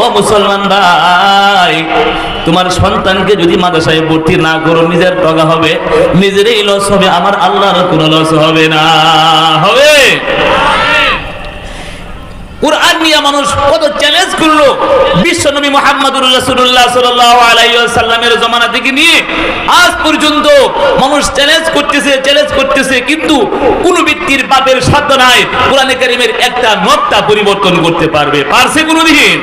ও মুসলমান ভাই, তোমার সন্তানকে যদি মাদ্রাসায় ভর্তি না করো, নিজের টগা হবে, নিজেরই লস হবে, আমার আল্লাহর কোনো লস হবে না। হবে? কোরআন নিয়ে মানুষ কত চ্যালেঞ্জ করল। বিশ্ব নবী মোহাম্মদুর রাসূলুল্লাহ সাল্লাল্লাহু আলাইহি ওয়াসাল্লামের জমানা থেকে নিয়ে আজ পর্যন্ত মানুষ চ্যালেঞ্জ করতেছে চ্যালেঞ্জ করতেছে, কিন্তু কোন ব্যক্তির বাপের সাধ্য নাই কোরআনে কারীমের একটা নকটা পরিবর্তন করতে পারবে। পারছে কোনদিন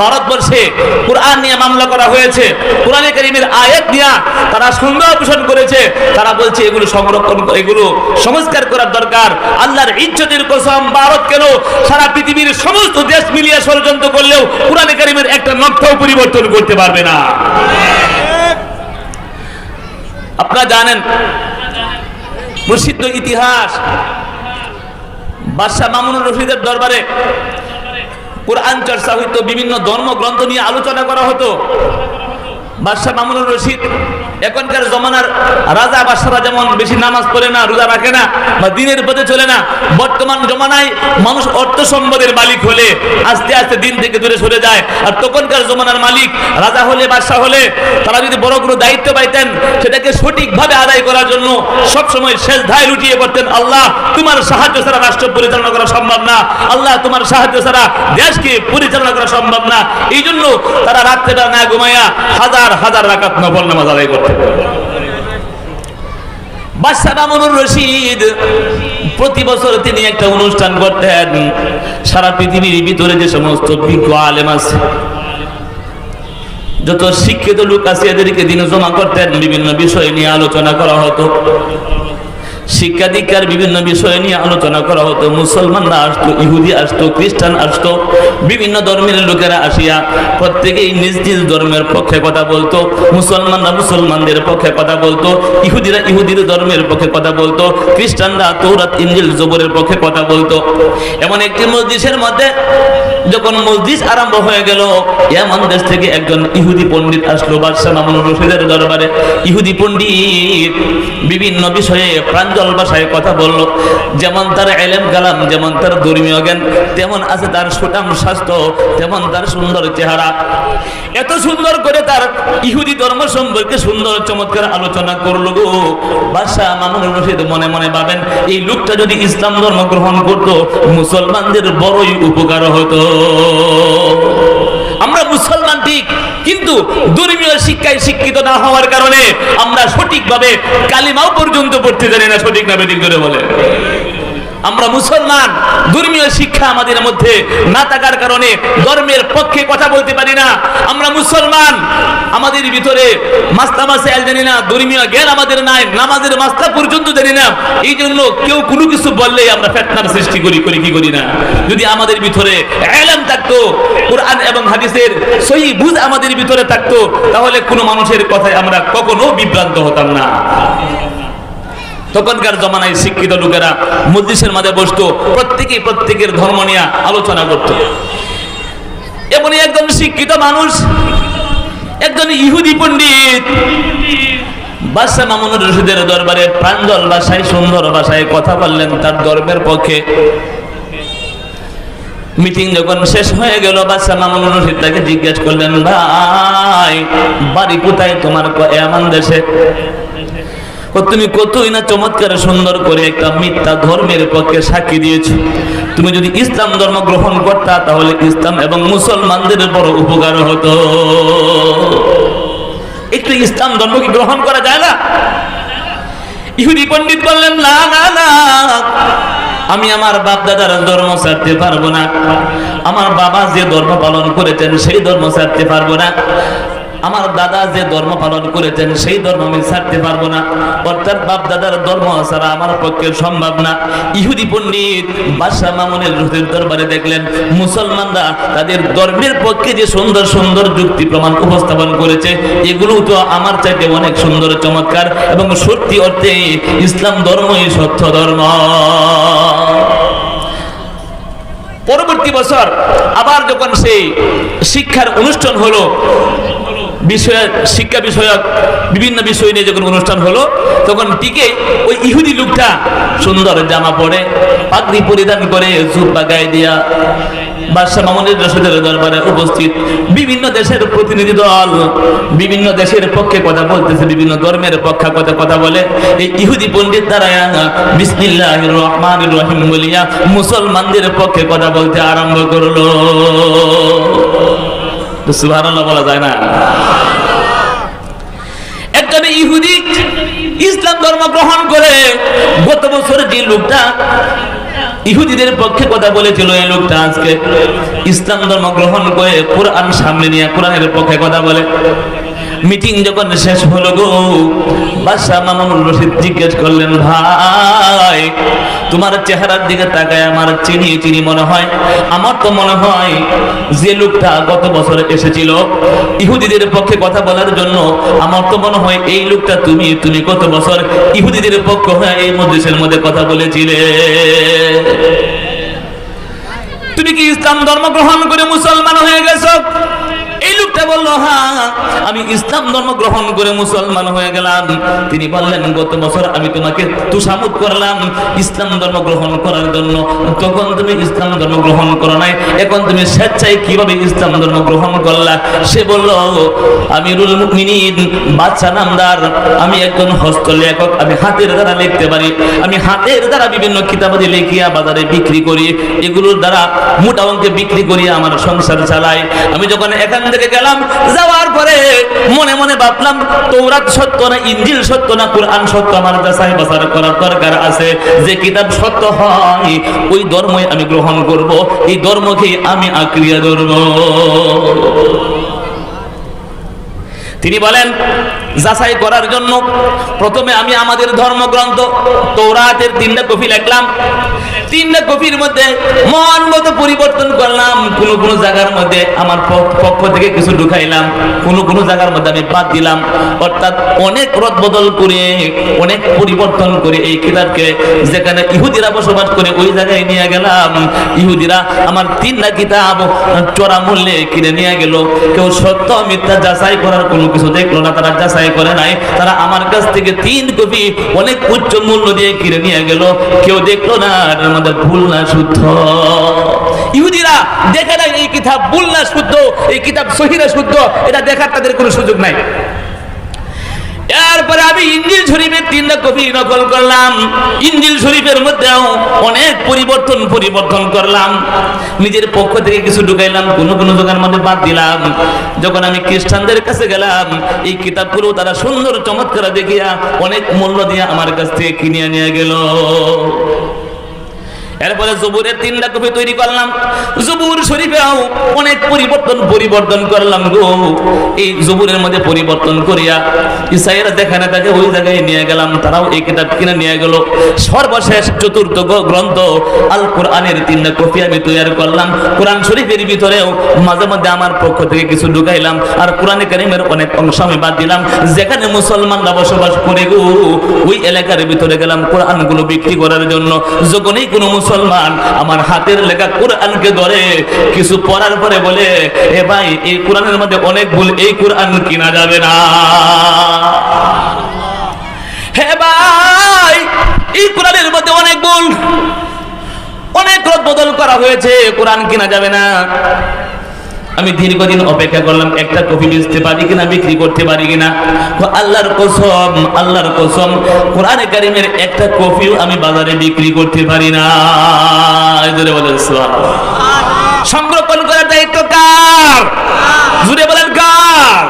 ভারতবর্ষে কোরআন নিয়ে মামলা করা হয়েছে। কোরআনে কারীমের আয়াত নিয়ে তারা সন্দেহ পোষণ করেছে। তারা বলছে, এগুলো সংরক্ষণ এগুলো সংস্কার করার দরকার। আল্লাহর ইজ্জতের কসম, ভারত কেন সারা পৃথিবীর সমস্ত দেশ মিলিয়ে ষড়যন্ত্র করলেও কোরআনে কারীমের একটা নকশাও পরিবর্তন করতে পারবে না। আপনারা জানেন, প্রসিদ্ধ ইতিহাস, বাদশাহ মামুনুর রশিদের দরবারে কোরআন চর্চা হইতো বিভিন্ন ধর্মগ্রন্থ নিয়ে আলোচনা করা হতো। বাদশাহ মামুনুর রশিদ এখনকার জমানার রাজা বাদশারা যেমন বেশি নামাজ পড়ে না, রোজা রাখে না বা দিনের পথে চলে না, বর্তমান জমানায় মানুষ অর্থ সম্পদের মালিক হলে আস্তে আস্তে দিন থেকে দূরে সরে যায়। আর তখনকার জমানার মালিক রাজা হলে, বাদশাহ হলে, তারা যদি বড় কোনো দায়িত্ব পাইতেন, সেটাকে সঠিকভাবে আদায় করার জন্য সবসময় শেষ ধায় লুটিয়ে পড়তেন, আল্লাহ, তোমার সাহায্য ছাড়া রাষ্ট্র পরিচালনা করা সম্ভব না। আল্লাহ, তোমার সাহায্য ছাড়া দেশকে পরিচালনা করা সম্ভব না। এই জন্য তারা রাত্রেটা না ঘুমাইয়া হাজার হাজার রাকাত নফল নামাজ আদায় করতেন। বাদশাহ রশিদ, প্রতি বছর তিনি একটা অনুষ্ঠান করতেন। সারা পৃথিবীর ভিতরে যে সমস্ত বিজ্ঞ আলেম আছে, যত শিক্ষিত লোক আছে, এদেরকে দিনে জমা করতেন। বিভিন্ন বিষয় নিয়ে আলোচনা করা হতো। শিক্ষা দীক্ষার বিভিন্ন বিষয় নিয়ে আলোচনা করা হতো। মুসলমানরা আসতো, ইহুদি আসতো, খ্রিস্টান আসতো, বিভিন্ন ধর্মের লোকেরা আসিয়া প্রত্যেকেই নিজ নিজ ধর্মের পক্ষে কথা বলতো। মুসলমানরা মুসলমানদের পক্ষে কথা বলতো, ইহুদিরা ইহুদির ধর্মের পক্ষে কথা বলতো, খ্রিস্টানরা তৌরাত ইঞ্জিল জবরের পক্ষে কথা বলতো। এমন একটি মসজিদের মধ্যে যখন মসজিদ আরম্ভ হয়ে গেল এমন দেশ থেকে একজন ইহুদি পণ্ডিত আসলো, বাদশাহ মামুনুর রশিদের দরবারে। ইহুদি পণ্ডিত বিভিন্ন বিষয়ে প্রাঞ্জল ভাষায় কথা বলল, যেমন তার এলেম কালাম, যেমন তার ধর্মীয় জ্ঞান, তেমন আছে তার সুটাম স্বাস্থ্য, তেমন তার সুন্দর চেহারা। এত সুন্দর করে তার ইহুদি ধর্ম সম্পর্কে সুন্দর চমৎকার আলোচনা করল গো। বাদশাহ মামুনুর রশিদ মনে মনে ভাবেন, এই লোকটা যদি ইসলাম ধর্ম গ্রহণ করত, মুসলমানদের বড়ই উপকার হতো। মুসলমান ঠিক, কিন্তু ধর্মীয় শিক্ষায় শিক্ষিত না হওয়ার কারণে আমরা সঠিকভাবে কালিমাও পর্যন্ত পড়তে জানি না সঠিক নামে বেদিক করে বলে। আমরা মুসলমান, ধর্মীয় শিক্ষা আমাদের মধ্যে না থাকার কারণে ধর্মের পক্ষে কথা বলতে পারি না। আমরা মুসলমান, আমাদের ভিতরে মাস্তা মাসে জানি না, ধর্মীয় জ্ঞান আমাদের নাই, নামাজের মাস্তা পর্যন্ত জানি না। এই জন্য কেউ কোনো কিছু বললেই আমরা ফেতনার সৃষ্টি করি করি কি করি না। যদি আমাদের ভিতরে এলাম থাকতো, কোরআন এবং হাদিসের সহি বুঝ আমাদের ভিতরে থাকতো, তাহলে কোনো মানুষের কথায় আমরা কখনো বিভ্রান্ত হতাম না। তখনকার জমানায় শিক্ষিত লোকেরা মসজিদের মাঝে বসতো প্রত্যেকে প্রত্যেকের ধর্ম নিয়ে আলোচনা করত। এমনই একজন শিক্ষিত মানুষ, একজন ইহুদি পণ্ডিত বাদশাহ মামুনুর রশিদের দরবারে প্রাঞ্জল ভাষায়, সুন্দর ভাষায় কথা বললেন তার ধর্মের পক্ষে। মিটিং যখন শেষ হয়ে গেল বাদশাহ মামুনুর রশিদ তাকে জিজ্ঞেস করলেন, ভাই, বাড়ি কোথায় তোমার এমন দেশে? ও তুমি কতই না চমৎকার সুন্দর করে একটা মিথ্যা ধর্মের পক্ষে সাক্ষী দিয়েছ। তুমি যদি ইসলাম ধর্ম গ্রহণ করতা, তাহলে ইসলাম এবং মুসলমানদের বড় উপকার হতো। একটু ইসলাম ধর্ম কি গ্রহণ করা যায় না? ইহুদি পণ্ডিত বললেন, না না না। আমি আমার বাপ দাদার ধর্ম ছাড়তে পারব না। আমার বাবা যে ধর্ম পালন করেছেন, সেই ধর্ম ছাড়তে পারব না। আমার দাদা যে ধর্ম পালন করেছেন, সেই ধর্ম আমি ছাড়তে পারব না। অর্থাৎ বাপ দাদার ধর্ম ছাড়া আমার পক্ষে সম্ভব না। ইহুদি পণ্ডিত বাদশাহ মামুনের রুহের দরবারে দেখলেন, মুসলমানরা তাদের ধর্মের পক্ষে যে সুন্দর সুন্দর যুক্তি প্রমাণ উপস্থাপন করেছে এগুলো তো আমার চাইতে অনেক সুন্দর চমৎকার এবং সত্যি অর্থে ইসলাম ধর্মই সত্য ধর্ম। পরবর্তী বছর আবার যখন সেই শিক্ষার অনুষ্ঠান হলো বিষয়, শিক্ষা বিষয়ক বিভিন্ন বিষয় নিয়ে যখন অনুষ্ঠান হলো, তখন টিকে ওই ইহুদি লোকটা সুন্দর জামা পরে, পাগড়ি পরিধান করে জুব্বা গায়ে দিয়া বাদশাহ মামুনের রশিদের দরবারে উপস্থিত। বিভিন্ন দেশের প্রতিনিধি দল, বিভিন্ন দেশের পক্ষে কথা বলতেছে, বিভিন্ন ধর্মের পক্ষে কথা কথা বলে। এই ইহুদি পণ্ডিত দ্বারা বিসমিল্লাহির রহমান রহিম বলিয়া মুসলমানদের পক্ষে কথা বলতে আরম্ভ করল। সুবহানাল্লাহ বলা যায় না। একজন ইহুদি ইসলাম ধর্ম গ্রহণ করে, গত বছর যে লোকটা ইহুদিদের পক্ষে কথা বলেছিল, এই লোকটা আজকে ইসলাম ধর্ম গ্রহণ করে কোরআন সামনে নিয়ে কোরআনের পক্ষে কথা বলে। মিটিং যখন শেষ হলো গো, বাদশাহ মামুনুর রশিদ জিজ্ঞেস করলেন, ভাই, তোমার চেহারার দিকে তাকায় আমার চিনি চিনি মনে হয়? আমার তো মনে হয় যে লোকটা গত বছর এসেছিল। ইহুদিদের পক্ষে কথা বলার জন্য আমার তো মনে হয় এই লোকটা তুমি তুমি কত বছর ইহুদিদের পক্ষ হয়ে এই মজলিসের মধ্যে কথা বলেছিলে। তুমি কি ইসলাম ধর্ম গ্রহণ করে মুসলমান হয়ে গেছো? এই লোকটা বলল হ্যাঁ আমি ইসলাম ধর্ম গ্রহণ করে মুসলমান হয়ে গেলাম। তিনি বললেন, গত বছর আমি তোমাকে তুষামুদ করলাম ইসলাম ধর্ম গ্রহণ করার জন্য। তখন তুমি ইসলাম ধর্ম গ্রহণ করো নাই, এখন তুমি স্বেচ্ছায় কীভাবে ইসলাম ধর্ম গ্রহণ করলা? সে বলল বাচ্চা নামদার। আমি একজন আমি হাতের দ্বারা লিখতে পারি। আমি হাতের দ্বারা বিভিন্ন কিতাবাদি লিখিয়া বাজারে বিক্রি করি। এগুলোর দ্বারা মোটা অঙ্কে বিক্রি করি আমার সংসার চালাই। আমি যখন এখান থেকে গেলাম যাওয়ার পরে মনে মনে ভাবলাম, তৌরাত সত্য না ইঞ্জিল সত্য না কোরআন সত্য আমার যাচাই বাছার করার দরকার আছে। যে কিতাব সত্য হয়, ওই ধর্মই আমি গ্রহণ করব, এই ধর্মকে আমি আক্রিয়া ধরব। তিনি বলেন, যাচাই করার জন্য প্রথমে আমি আমাদের ধর্মগ্রন্থ তৌরাতের তিনটা কপি লিখলাম। তিনটা কপির মধ্যে মন মতো পরিবর্তন করলাম। কোন কোন জায়গার মধ্যে আমার পক্ষ থেকে কিছু ঢুকাইলাম। কোন কোন জায়গার মধ্যে আমি বাদ দিলাম। অর্থাৎ অনেক রদ বদল করে, অনেক পরিবর্তন করে এই কিতাবকে যেখানে ইহুদিরা বসবাস করে, ওই জায়গায় নিয়ে গেলাম। ইহুদিরা আমার তিনটা কিতাব চড়া মূল্যে কিনে নিয়ে গেল। কেউ সত্য মিথ্যা যাচাই করার কোনো কিছু দেখল না, তারা যাচাই করে নাই। তারা আমার কাছ থেকে তিন কপি অনেক উচ্চ মূল্য দিয়ে কিনে নিয়ে গেল। কেউ দেখল না আমাদের ভুল না শুদ্ধ। ইহুদিরা দেখে নাই এই কিতাব ভুল না শুদ্ধ, এই কিতাব সহিরা শুদ্ধ, এটা দেখার তাদের কোনো সুযোগ নাই। এরপরে আমি ইঞ্জিল শরীফের তিনটা কপি নকল করলাম। ইঞ্জিল শরীফের মধ্যেও অনেক পরিবর্তন পরিবর্তন করলাম। নিজের পক্ষ থেকে কিছু ঢুকাইলাম, কোন কোন দোকান মধ্যে বাদ দিলাম। যখন আমি খ্রিস্টানদের কাছে গেলাম, এই কিতাবগুলো তারা সুন্দর চমৎকার দেখিয়া অনেক মূল্য দিয়ে আমার কাছ থেকে কিনে নিয়ে গেল। এরপরে জবুরের তিনটা কপি তৈরি করলাম। জবুর শরীফেও অনেক পরিবর্তন পরিবর্তন করলাম গো। এই জবুরের মধ্যে পরিবর্তন করিয়া ইসাইয়েরা দেখানে তাকে ওই জায়গায় নিয়ে গেলাম। তারাও এই কিতাব কিনে নিয়ে গেল। সর্বশেষ চতুর্থ গ্রন্থ আল কোরআনের তিনটা কপি আমি তৈরি করলাম। কোরআন শরীফের ভিতরেও মাঝে মধ্যে আমার পক্ষ থেকে কিছু ঢুকাইলাম। আর কোরআনে কারিমের অনেক অংশ আমি বাদ দিলাম। যেখানে মুসলমানরা বসবাস করে গো, ওই এলাকার ভিতরে গেলাম কোরআনগুলো বিক্রি করার জন্য। যখনই কোনো মুসলমান, আমার হাতের লেখা কোরআনকে ধরে কিছু পড়ার পরে বলে, এ ভাই, এই কোরআনের মধ্যে অনেক ভুল, এই কোরআন কিনা যাবে না। হে ভাই, এই কোরআনের মধ্যে অনেক ভুল, অনেক রদ বদল করা হয়েছে, কোরআন কিনা যাবে না। আমি দীর্ঘদিন অপেক্ষা করলাম, একটা কফি বেচতে পারি কিনা, বিক্রি করতে পারি কিনা। আল্লাহর কসম আল্লাহর কসম, কোরআনে কারিমের একটা কফিও আমি বাজারে বিক্রি করতে পারি না। সংরক্ষণ করার দায়িত্ব কার? জুড়ে বলেন, কার?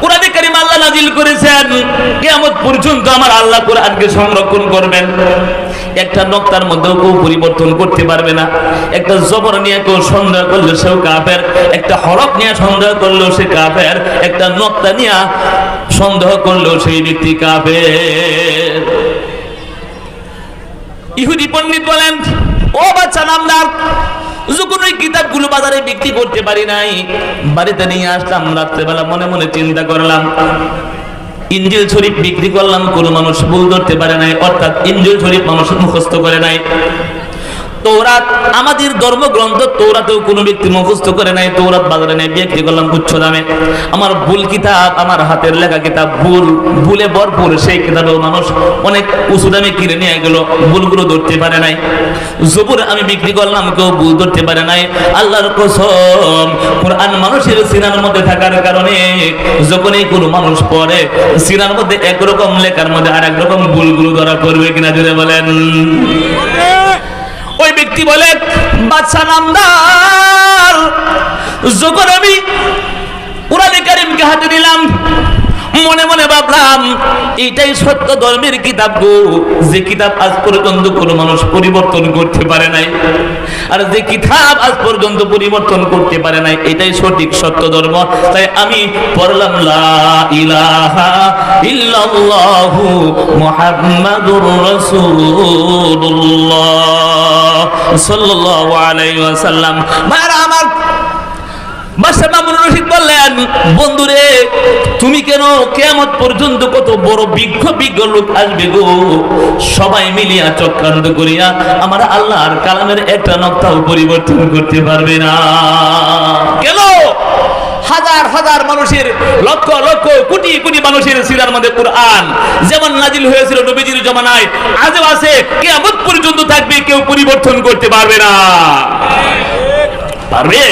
কোরআনে কারিম আল্লাহ নাজিল করেছেন। কিয়ামত পর্যন্ত আমার আল্লাহ কোরআনকে সংরক্ষণ করবেন। একটা নক্তার মধ্যেও কেউ পরিবর্তন করতে পারবে না। একটা জবর নিয়ে কেউ সন্দেহ করলে সেও কাফের, একটা হরফ নিয়ে সন্দেহ করলেও সে কাফের, একটা নক্তা নিয়ে সন্দেহ করলেও সেই ব্যক্তি কাফের। ইহুদি পণ্ডিত বলেন, ও বাচ্চা নামদার বাজারে বিক্রি করতে পারি নাই, বাড়িতে নিয়ে আসলাম, রাত্রেবেলা মনে মনে চিন্তা করলাম ইঞ্জিল শরীফ বিক্রি করলাম, কোনো মানুষ ভুল ধরতে পারে নাই, অর্থাৎ ইঞ্জিল শরীফ মানুষ মুখস্থ করে নাই। তৌরাত, আমাদের ধর্মগ্রন্থ তৌরাতেও কোনো ব্যক্তি মুখস্থ করে নাই, তৌরাত বাজারে নেই, বিক্রি করলাম উচ্চ দামে। আমার ভুল কিতাব, আমার হাতের লেখা কিতাব, ভুল, ভুলে ভরপুর সেই কিতাবেও মানুষ অনেক উঁচু দামে কিনে নিয়ে গেল, ভুলগুলো ধরতে পারে নাই। জবুর আমি বিক্রি করলাম, কেউ ভুল ধরতে পারে নাই। আল্লাহর কসম, কোরআন মানুষের সিনার মধ্যে থাকার কারণে যখনই কোনো মানুষ পড়ে, সিনার মধ্যে একরকম লেখার মধ্যে আর একরকম ভুলগুলো ধরা পড়বে কিনা জুড়ে বলেন। ওই ব্যক্তি বলে বাচ্চা নামদার যখন আমি কোরআনে হাতে দিলাম মনে মনে ভাবলাম, এইটাই সত্য ধর্মের কিতাব গো। যে কিতাব আজ পর্যন্ত কোনো মানুষ পরিবর্তন করতে পারে নাই। আর যে কিতাব আজ পর্যন্ত পরিবর্তন করতে পারে নাই, এটাই সঠিক সত্য ধর্ম। তাই আমি পড়লাম, লা ইলাহা ইল্লাল্লাহু মুহাম্মাদুর রাসূলুল্লাহ সাল্লাল্লাহু আলাইহি ওয়াসাল্লাম। ভাইরা আমার বাদশা মামুন রশিদ বললেন, বন্ধুরে তুমি কেন কেমত পর্যন্ত কত বড় বিজ্ঞ বিজ্ঞ লোক আসবে গো? সবাই মিলিয়া চক্রান্ত করিয়া আমার আল্লাহর কালামের একটা নক্তাও পরিবর্তন করতে পারবে না। কেন? হাজার হাজার মানুষের লক্ষ লক্ষ কোটি কোটি মানুষের সিরার মধ্যে কোরআন যেমন নাজিল হয়েছিল নবীজির জমানায়, আজও আছে। কেমন পর্যন্ত থাকবে, কেউ পরিবর্তন করতে পারবে না। পারবে?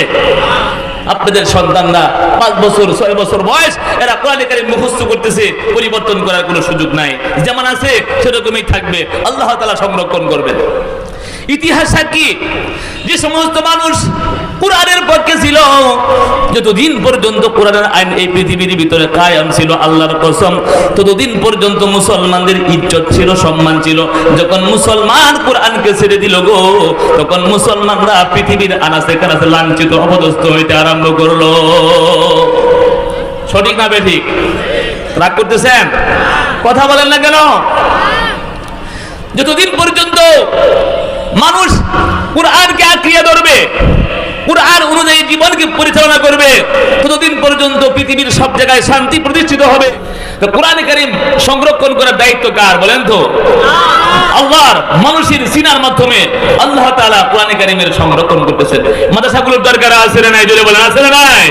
আপনাদের সন্তানরা পাঁচ বছর, ছয় বছর বয়স, এরা কোরআন কারিম মুখস্থ করতেছে, পরিবর্তন করার কোনো সুযোগ নাই। যেমন আছে, সেরকমই থাকবে। আল্লাহ তালা সংরক্ষণ করবেন। ইতিহাস সাক্ষী যে সমস্ত মানুষ কোরআনের পক্ষে ছিল, যতদিন পর্যন্ত কোরআনের আইন এই পৃথিবীর ভিতরে কায়াম ছিল, আল্লাহর কসম, ততদিন পর্যন্ত মুসলমানদের ইজ্জত ছিল, সম্মান ছিল। যখন মুসলমান কোরআনকে ছেড়ে দিল গো, তখন মুসলমানরা পৃথিবীর আনাচে কানাচে লাঞ্ছিত, অপদস্থ হইতে আরম্ভ করল। সঠিক না বেঠিক? রাগ করতেছেন? কথা বলেন না কেন? যতদিন পর্যন্ত মানুষ কোরআনকে আঁকড়িয়ে ধরবে। কোরআন অনুযায়ী জীবনকে পরিচালনা করবে। ততদিন পর্যন্ত পৃথিবীর সব জায়গায় শান্তি প্রতিষ্ঠিত হবে, তো কোরআন কারিম সংরক্ষণ করার দায়িত্ব কার বলেন তো? আল্লাহর, মানুষের সিনার মাধ্যমে আল্লাহ তাআলা কোরআন কারিমের সংরক্ষণ করতেছেন মাদ্রাসাগুলোর দরকার আছে নাই? জোরে বলেন, আছে না নাই?